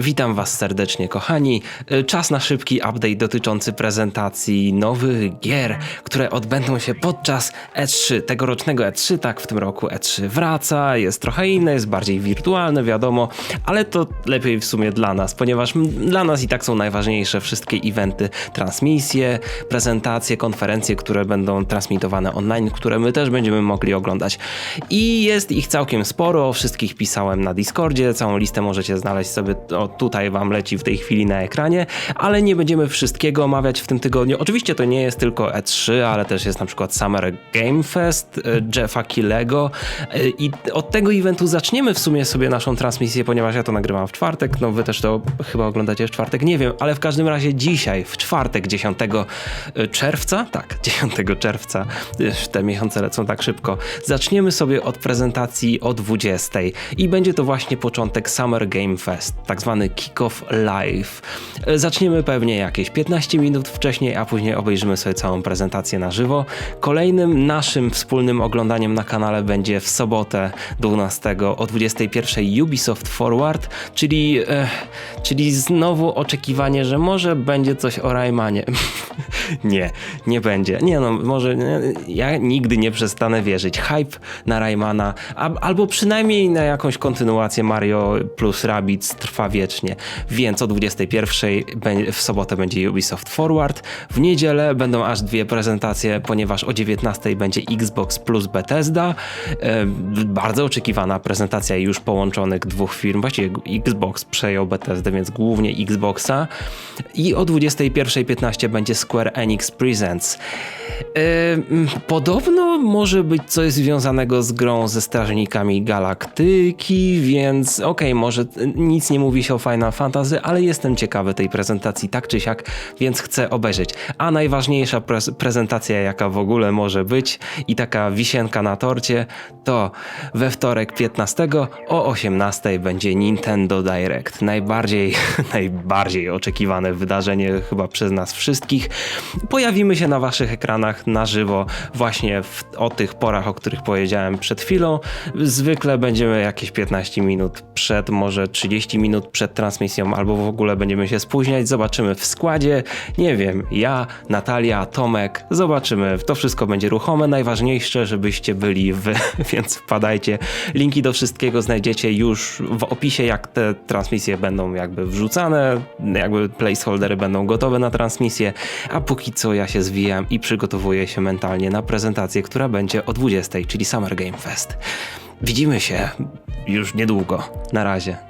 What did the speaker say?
Witam Was serdecznie, kochani. Y, Czas na szybki update dotyczący prezentacji nowych gier, które odbędą się podczas E3, tegorocznego E3. Tak, w tym roku E3 wraca, jest trochę inne, jest bardziej wirtualne, wiadomo, ale to lepiej w sumie dla nas, ponieważ dla nas i tak są najważniejsze wszystkie eventy, transmisje, prezentacje, konferencje, które będą transmitowane online, które my też będziemy mogli oglądać. I jest ich całkiem sporo, o wszystkich pisałem na Discordzie, całą listę możecie znaleźć sobie, tutaj wam leci w tej chwili na ekranie, ale nie będziemy wszystkiego omawiać w tym tygodniu. Oczywiście to nie jest tylko E3, ale też jest na przykład Summer Game Fest e, Jeffa Killego e, i od tego eventu zaczniemy w sumie sobie naszą transmisję, ponieważ ja to nagrywam w czwartek, no wy też to chyba oglądacie w czwartek, nie wiem, ale w każdym razie dzisiaj, w czwartek 10 czerwca, tak, 10 czerwca, te miesiące lecą tak szybko, zaczniemy sobie od prezentacji o 20 i będzie to właśnie początek Summer Game Fest, tak zwany kick-off live. E, Zaczniemy pewnie jakieś 15 minut wcześniej, a później obejrzymy sobie całą prezentację na żywo. Kolejnym naszym wspólnym oglądaniem na kanale będzie w sobotę 12 o 21 Ubisoft Forward, czyli, e, czyli znowu oczekiwanie, że może będzie coś o Raymanie. nie, nie będzie. Nie no, może ja nigdy nie przestanę wierzyć. Hype na Raymana, albo przynajmniej na jakąś kontynuację Mario plus Rabbids trwa wiecznie. Więc o 21 bę- w sobotę będzie Ubisoft Forward. W niedzielę będą aż dwie prezentacje, ponieważ o 19 będzie Xbox plus Bethesda. E, bardzo oczekiwana prezentacja już połączonych dwóch firm. Właściwie Xbox przejął Bethesdę, więc głównie Xboxa. I o 21.15 będzie Square Enix Presents. Mm, Podobno może być coś związanego z grą ze Strażnikami Galaktyki, więc okej, może t- nic nie mówi się o Final Fantasy, ale jestem ciekawy tej prezentacji tak czy siak, więc chcę obejrzeć. A najważniejsza prez- prezentacja, jaka w ogóle może być i taka wisienka na torcie, to we wtorek 15 o 18 będzie Nintendo Direct. Najbardziej, najbardziej oczekiwane wydarzenie chyba przez nas wszystkich. Pojawimy się na waszych ekranach na żywo właśnie w, o tych porach, o których powiedziałem przed chwilą. Zwykle będziemy jakieś 15 minut przed, może 30 minut przed transmisją, albo w ogóle będziemy się spóźniać. Zobaczymy w składzie. Nie wiem, ja, Natalia, Tomek, zobaczymy. To wszystko będzie ruchome. Najważniejsze, żebyście byli wy, więc wpadajcie. Linki do wszystkiego znajdziecie już w opisie, jak te transmisje będą jakby wrzucane, jakby placeholdery będą gotowe na transmisję, a póki co ja się zwijam i przygotowuję się mentalnie na prezentację, która będzie o 20, czyli Summer Game Fest. Widzimy się już niedługo. Na razie.